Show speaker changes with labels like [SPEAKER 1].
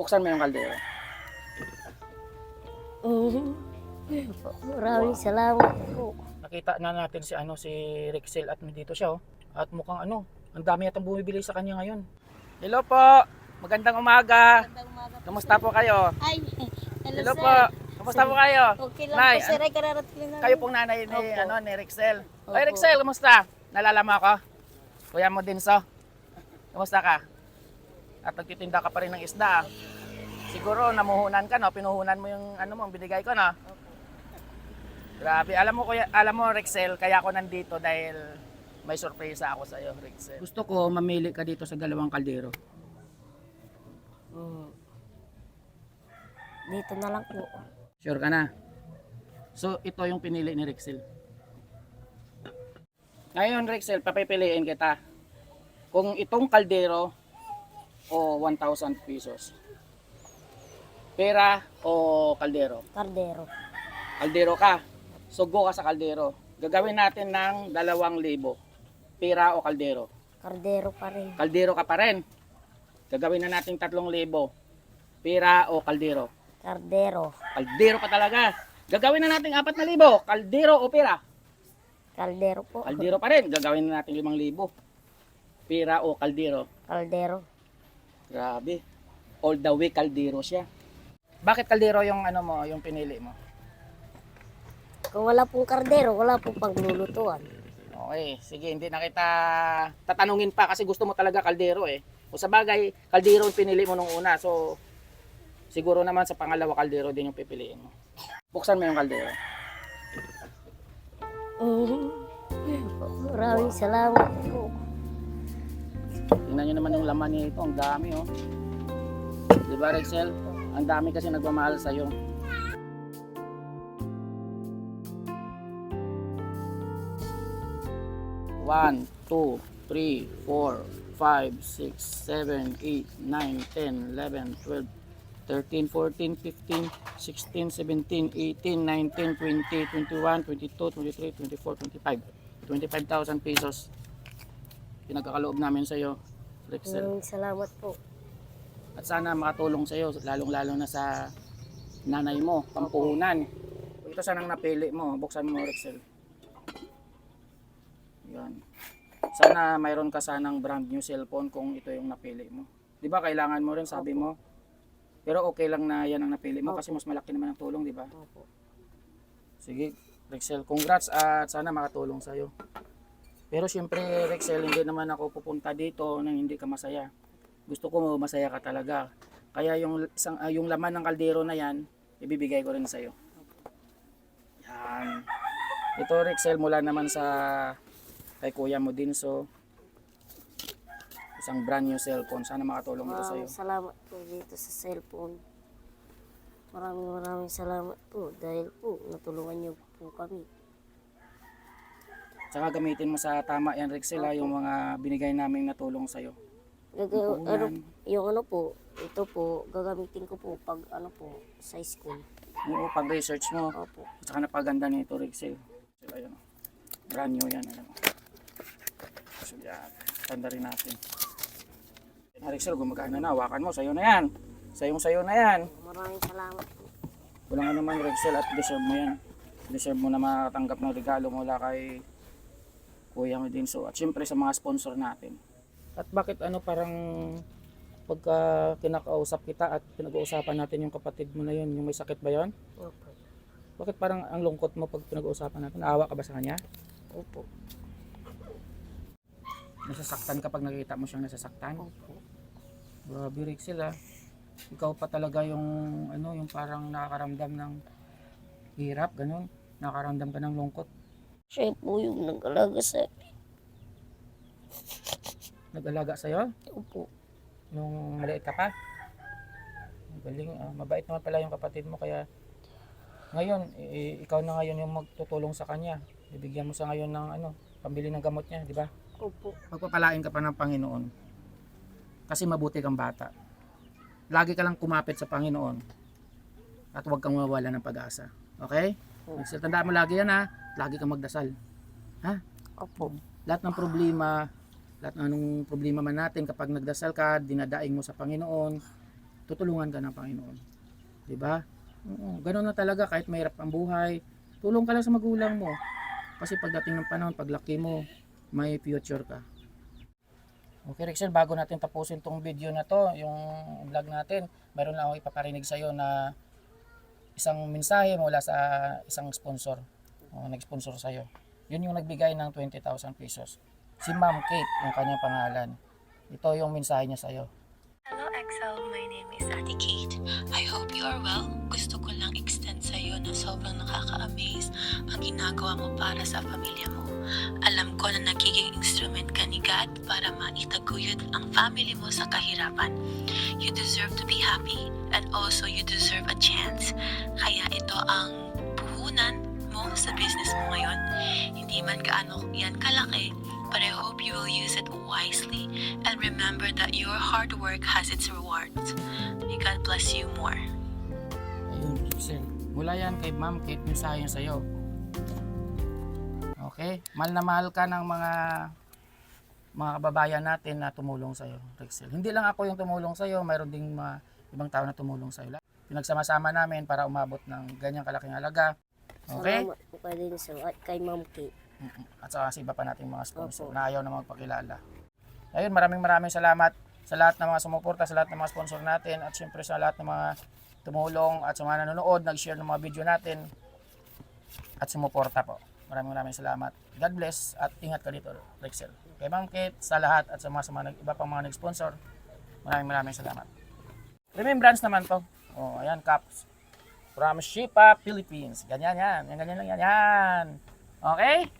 [SPEAKER 1] Buksan mo yung kaldero.
[SPEAKER 2] Mhm. Maraming salamat po.
[SPEAKER 1] Nakita na natin si ano si Rexel at nandito siya oh. At mukhang ano, ang dami yatang bumibili sa kanya ngayon. Hello po. Magandang umaga. Kamusta po kayo?
[SPEAKER 2] Ay, hello,
[SPEAKER 1] Hello
[SPEAKER 2] sir.
[SPEAKER 1] po. Kamusta po kayo?
[SPEAKER 2] Okay lang
[SPEAKER 1] Nay,
[SPEAKER 2] po sir, ay kararating lang.
[SPEAKER 1] Kayo pong nanay ni
[SPEAKER 2] Opo.
[SPEAKER 1] ano ni Rexel.
[SPEAKER 2] Opo.
[SPEAKER 1] Oy Rexel, kamusta? Nalala mo ako? Kuya mo din so. Kamusta ka? At nagtitinda ka pa rin ng isda. Siguro namuhunan ka no, pinuhunan mo yung ano mo, ang binigay ko no. Grabe, alam mo kuya, alam mo Rexel, kaya ako nandito dahil may sorpresa ako sa iyo, Rexel. Gusto ko mamili ka dito sa dalawang kaldero.
[SPEAKER 2] Mm. Dito na lang po.
[SPEAKER 1] Sure ka na? So, ito yung pinili ni Rexel. Ngayon, Rexel, papipiliin kita. Kung itong kaldero o 1,000 pesos. Pera o kaldero?
[SPEAKER 2] Kardero.
[SPEAKER 1] Kaldero ka. So, go ka sa kaldero. Gagawin natin ng 2,000. Pera o kaldero?
[SPEAKER 2] Kardero pa rin.
[SPEAKER 1] Kaldero ka pa rin. Gagawin na natin 3,000. Pera o kaldero?
[SPEAKER 2] Kardero.
[SPEAKER 1] Kaldero pa talaga. Gagawin na natin 4,000. Kaldero o pera?
[SPEAKER 2] Kaldero po.
[SPEAKER 1] Kaldero pa rin. Gagawin na natin 5,000. Pera o kaldero?
[SPEAKER 2] Kaldero.
[SPEAKER 1] Grabe. All the way kaldero siya. Bakit kaldero yung ano mo, yung pinili mo?
[SPEAKER 2] Kung wala pong kardero, wala pong paglulutuan.
[SPEAKER 1] Okay, sige, hindi na kita tatanungin pa kasi gusto mo talaga kaldero eh. O sa bagay, kaldero yung pinili mo nung una. So, siguro naman sa pangalawa kaldero din yung pipiliin mo. Buksan mo yung kaldero.
[SPEAKER 2] Mhm. Maraming salamat po.
[SPEAKER 1] Tingnan nyo naman yung laman nito, ang dami oh. Di ba Rexel? Ang dami kasi nagmamahal sa'yo. One, two, three, four, five, six, seven, eight, nine, ten, eleven, twelve, thirteen, fourteen, fifteen, sixteen, seventeen, eighteen, nineteen, twenty, twenty-one, twenty-two, twenty-three, twenty-four, twenty-five. 25,000 pesos pinagkakaloob namin sa iyo, Rexel.
[SPEAKER 2] Maraming salamat po.
[SPEAKER 1] At sana makatulong sa iyo, lalong-lalo na sa nanay mo, pampuhunan. Ito sanang napili mo, buksan mo, Rexel. Yan. Sana mayroon ka sanang brand new cellphone kung ito yung napili mo. 'Di ba kailangan mo rin sabi mo? Pero okay lang na yan ang napili mo kasi mas malaki naman ang tulong, 'di ba?
[SPEAKER 2] Opo.
[SPEAKER 1] Sige, Rexel, congrats at sana makatulong sa'yo. Pero siyempre, Rexel, hindi naman ako pupunta dito nang hindi ka masaya. Gusto ko masaya ka talaga. Kaya yung, isang, ah, yung laman ng kaldero na yan, ibibigay ko rin sa'yo. Yan. Ito, Rexel, mula naman sa kay kuya mo din. So, isang brand new cellphone. Sana makatulong ito sa'yo.
[SPEAKER 2] Salamat po dito sa cellphone. Maraming maraming salamat po dahil po natulungan niyo po kami.
[SPEAKER 1] Tsaka gamitin mo sa tama yan, Rexel, ha, yung mga binigay naming natulong sa'yo.
[SPEAKER 2] Gaga-
[SPEAKER 1] Puhunan.
[SPEAKER 2] ano, yung ano po, ito po, gagamitin ko po pag ano po, sa school.
[SPEAKER 1] Oo, pag-research mo.
[SPEAKER 2] Opo.
[SPEAKER 1] At saka napaganda nito, Rexel. Ayun. oh. Brand new yan. Ayan. oh. So, yan. Tanda rin natin. Yan, Rexel, gumagana na. Hawakan mo. Sa'yo na yan. Sayong sayo na yan.
[SPEAKER 2] Maraming salamat po.
[SPEAKER 1] Walang ano man, Rexel, at deserve mo yan. Deserve mo na makatanggap ng regalo mula kay Kuya mo din. So, at syempre sa mga sponsor natin. At bakit ano parang pagka kinakausap kita at pinag-uusapan natin yung kapatid mo na yun, yung may sakit ba yun?
[SPEAKER 2] Opo.
[SPEAKER 1] Bakit parang ang lungkot mo pag pinag-uusapan natin? Naawa ka ba sa kanya?
[SPEAKER 2] Opo.
[SPEAKER 1] Nasasaktan ka pag nakita mo siyang nasasaktan?
[SPEAKER 2] Opo.
[SPEAKER 1] Grabe Rexel ah. Ikaw pa talaga yung ano, yung parang nakakaramdam ng hirap, ganun. Nakakaramdam ka ng lungkot.
[SPEAKER 2] Siya po yung nag-alaga sa akin.
[SPEAKER 1] Nag-alaga sa'yo
[SPEAKER 2] Opo.
[SPEAKER 1] nung maliit ka pa. Galing, ah. mabait naman pala yung kapatid mo kaya ngayon, i- ikaw na ngayon yung magtutulong sa kanya. Bibigyan mo sa ngayon ng ano, pambili ng gamot niya, di ba?
[SPEAKER 2] Opo.
[SPEAKER 1] Pagpapalain ka pa ng Panginoon. Kasi mabuti kang bata. Lagi ka lang kumapit sa Panginoon. At huwag kang mawala ng pag-asa. Okay? Tandaan mo lagi yan ha. Lagi kang magdasal.
[SPEAKER 2] Opo.
[SPEAKER 1] Lahat ng problema, lahat ng anong problema man natin, kapag nagdasal ka, dinadaing mo sa Panginoon, tutulungan ka ng Panginoon. 'Di ba? Oo, ganun na talaga kahit mahirap ang buhay. Tulong ka lang sa magulang mo. Kasi pagdating ng panahon, paglaki mo, may future ka. Okay, Rexel, bago natin tapusin tong video na to, yung vlog natin, meron lang ako ipaparinig sa'yo na isang mensahe mula sa isang sponsor. O, nag-sponsor sa'yo. Yun yung nagbigay ng 20,000 pesos. Si Ma'am Kate, yung kanyang pangalan. Ito yung mensahe niya sa'yo.
[SPEAKER 3] Hello Excel, my name is Ate Kate. I hope you are well. Gusto ko lang extend sa iyo na sobrang nakaka-amaze ang ginagawa mo para sa pamilya mo. Alam ko na nagiging instrument ka ni God para maitaguyod ang family mo sa kahirapan. You deserve to be happy and also you deserve a chance. Kaya gaano yan kalaki, but I hope you will use it wisely and remember that your hard work has its rewards. May God bless you more.
[SPEAKER 1] Ayun, Rexel. Mula yan kay Ma'am Kate, mensahe niya sa'yo. Okay? Mahal na mahal ka ng mga mga kababayan natin na tumulong sa'yo, Rexel. Hindi lang ako yung tumulong sa'yo, mayroon ding mga ibang tao na tumulong sa'yo. Pinagsama-sama namin para umabot ng ganyang kalaking halaga. Okay?
[SPEAKER 2] Salamat po kay din sa at kay Ma'am Kate.
[SPEAKER 1] At saka sa iba pa nating mga sponsor
[SPEAKER 2] Opo.
[SPEAKER 1] na ayaw na magpakilala. Ayun, maraming maraming salamat sa lahat ng mga sumuporta, sa lahat ng mga sponsor natin at syempre sa lahat ng mga tumulong at sa mga nanonood, nag-share ng mga video natin at sumuporta po. Maraming maraming salamat. God bless at ingat ka dito, Rexel. Kay Ma'am Kate, sa lahat at sa mga, sa mga iba pang mga nag-sponsor, maraming maraming salamat. Remembrance naman to. Oh, ayan, caps. From Shipa, Philippines. Ganyan yan. Yan, ganyan lang yan. Yan. Okay?